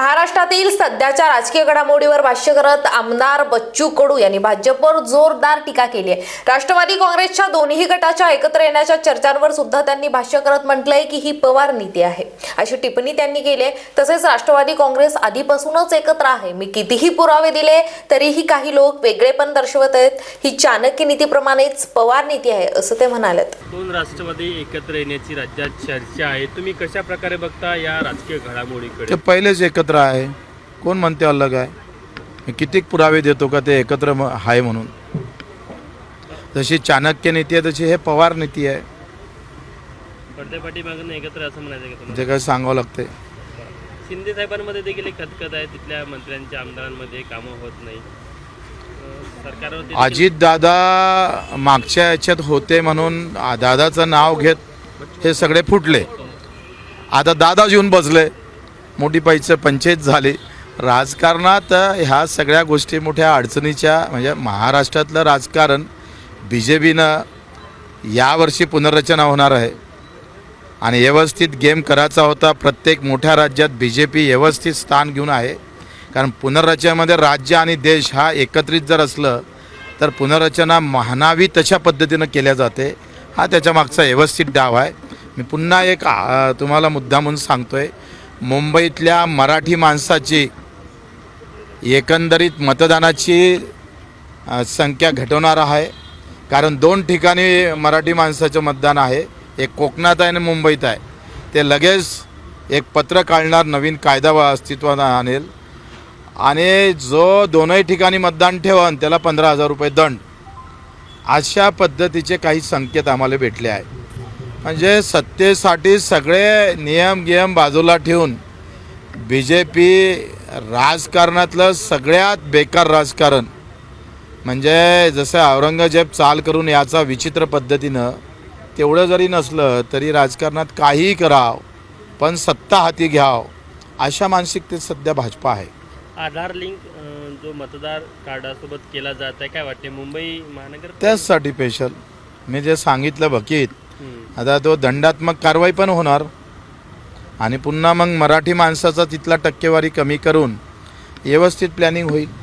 महाराष्ट्रातील सध्याच्या राजकीय घडामोडीवर भाष्य करत आमदार बच्चू कडू यांनी भाजपवर जोरदार टीका केली आहे. राष्ट्रवादी काँग्रेसच्या दोन्ही गटाच्या एकत्र येण्याच्या चर्चांवर सुद्धा त्यांनी भाष्य करत म्हटलंय की ही पवार नीती आहे. अशी टिप्पणी त्यांनी केली आहे. तसेच राष्ट्रवादी काँग्रेस आधीपासूनच एकत्र आहे. मी कितीही पुरावे दिले तरीही काही लोक वेगळेपण दर्शवत आहेत. ही चाणक्य नीतीप्रमाणेच पवार नीती आहे असं ते म्हणालेत. दोन राष्ट्रवादी एकत्र येण्याची राज्यात चर्चा आहे. तुम्ही कशा प्रकारे बघता या राजकीय घडामोडीकडे? ते पहिलेच एकत्र आहे. कोण म्हणते अलग आहे? कितीक पुरावे देतो का ते एकत्र आहे म्हणून. जशी चाणक्य नीती आहे तशी हे पवार नीती आहे. एकत्र असं म्हणायचं जे काही सांगावं लागते शिंदे साहेबांमध्ये देखील एक खतखत आहे. तिथल्या मंत्र्यांच्या आमदारांमध्ये कामं होत नाही. सरकारवर अजित दादा मागच्या याच्यात होते म्हणून दादाचं नाव घेत हे सगळे फुटले. आता दादा येऊन बसले. मोठीपाईचं पंचायत झाली. राजकारणात ह्या सगळ्या गोष्टी मोठ्या अडचणीच्या म्हणजे महाराष्ट्रातलं राजकारण बी जे पीनं यावर्षी पुनर्रचना होणार आहे. आणि व्यवस्थित गेम करायचा होता. प्रत्येक मोठ्या राज्यात बी जे पी व्यवस्थित स्थान घेऊन आहे. कारण पुनर्रचनेमध्ये राज्य आणि देश हा एकत्रित जर असलं तर पुनर्रचना म्हणावी तशा पद्धतीनं केल्या जाते. हा त्याच्या मागचा व्यवस्थित डाव आहे. मी पुन्हा एक तुम्हाला मुद्दा म्हणून सांगतो आहे मुंबईतल्या मराठी माणसाची एकंदरीत मतदानाची संख्या घटवणार आहे. कारण दोन ठिकाणी मराठी माणसाचं मतदान आहे. एक कोकणात आहे आणि मुंबईत आहे. ते लगेच एक पत्र काढणार नवीन कायदा अस्तित्वात आणेल. आणि जो दोनही ठिकाणी मतदान ठेवन त्याला पंधरा हजार रुपये दंड. अशा पद्धतीचे काही संकेत आम्हाला भेटले आहे म्हणजे सत्तेसाठी सगळे नियम गियम बाजूला ठेवून बी जे पी राजकारणातलं सगळ्यात बेकार राजकारण म्हणजे जसं औरंगजेब चाल करून याचा विचित्र पद्धतीनं तेवढं जरी नसलं तरी राजकारणात काहीही कराव पण सत्ता हाती घ्याव अशा मानसिकतेत सध्या भाजपा आहे आधार लिंक जो मतदार कार्डासोबत केला जात आहे काय वाटते मुंबई महानगर त्याचसाठी स्पेशल मी जे सांगितलं बकीत. आता तो दंडात्मक कारवाई पण होणार. आणि पुन्हा मग मराठी माणसाचा तिथला टक्केवारी कमी करून व्यवस्थित प्लॅनिंग होईल.